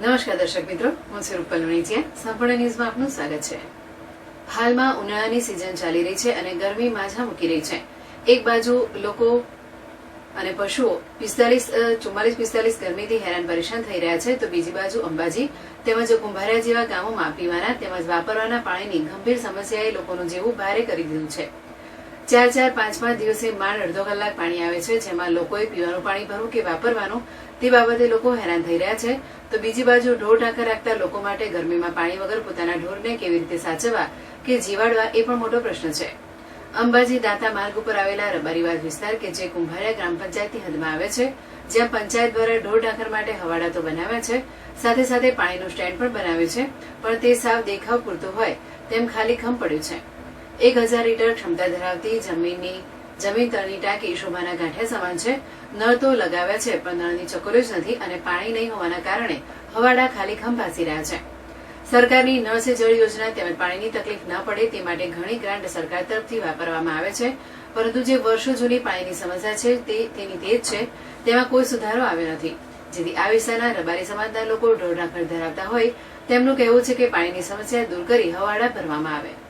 નમસ્કાર દર્શક મિત્રો, હું છું રૂપલ વણીચિયા સંપૂર્ણ ન્યૂઝમાં આપનું સ્વાગત છે. હાલમાં ઉનાળાની સિઝન ચાલી રહી છે અને ગરમી માઝા મૂકી રહી છે. એક બાજુ લોકો અને પશુઓ પિસ્તાલીસ ચુમ્માલીસ પિસ્તાલીસ ગરમીથી હેરાન પરેશાન થઈ રહ્યા છે, તો બીજી બાજુ અંબાજી તેમજ કુંભારિયા જેવા ગામોમાં પીવાના તેમજ વાપરવાના પાણીની ગંભીર સમસ્યાએ લોકોનું જીવું ભારે કરી દીધું છે. ચાર ચાર પાંચ પાંચ દિવસે માંડ અડધો કલાક પાણી આવે છે, જેમાં લોકોએ પીવાનું પાણી ભરવું કે વાપરવાનું, તે બાબતે લોકો હેરાન થઈ રહ્યા છે. તો બીજી બાજુ ઢોર ઢાંકર રાખતા લોકો માટે ગરમીમાં પાણી વગર પોતાના ઢોરને કેવી રીતે સાચવવા કે જીવાડવા એ પણ મોટો પ્રશ્ન છે. અંબાજી દાંતા માર્ગ ઉપર આવેલા રબારીવાદ વિસ્તાર કે જે કુંભારિયા ગ્રામ પંચાયતની હદમાં આવે છે, જ્યાં પંચાયત દ્વારા ઢોર ઢાંકર માટે હવાડા તો બનાવ્યા છે, સાથે સાથે પાણીનું સ્ટેન્ડ પણ બનાવ્યું છે, પણ તે સાવ દેખાવ પૂરતું હોય તેમ ખાલી ખમ પડ્યું છે. એક હજાર લીટર ક્ષમતા ધરાવતી જમીનની, જમીન તળની ટાંકી શોભાના ગાંઠિયા સમાન છે. નળ તો લગાવ્યા છે, પણ નળની ચકોરો જ નથી અને પાણી નહીં હોવાના કારણે હવાડા ખાલી ખંભાસી રહ્યા છે. સરકારની નળ સે જળ યોજના તેમજ પાણીની તકલીફ ન પડે તે માટે ઘણી ગ્રાન્ટ સરકાર તરફથી વાપરવામાં આવે છે. પરંતુ જે વર્ષો જૂની પાણીની સમસ્યા છે, તે તેની તે છે. તેમાં કોઈ સુધારો આવ્યો નથી. જેથી આ વિસ્તારના રબારી સમાજના લોકો ઢોરના ઘર ધરાવતા હોય, તેમનું કહેવું છે કે પાણીની સમસ્યા દૂર કરી હવાડા ભરવામાં આવે.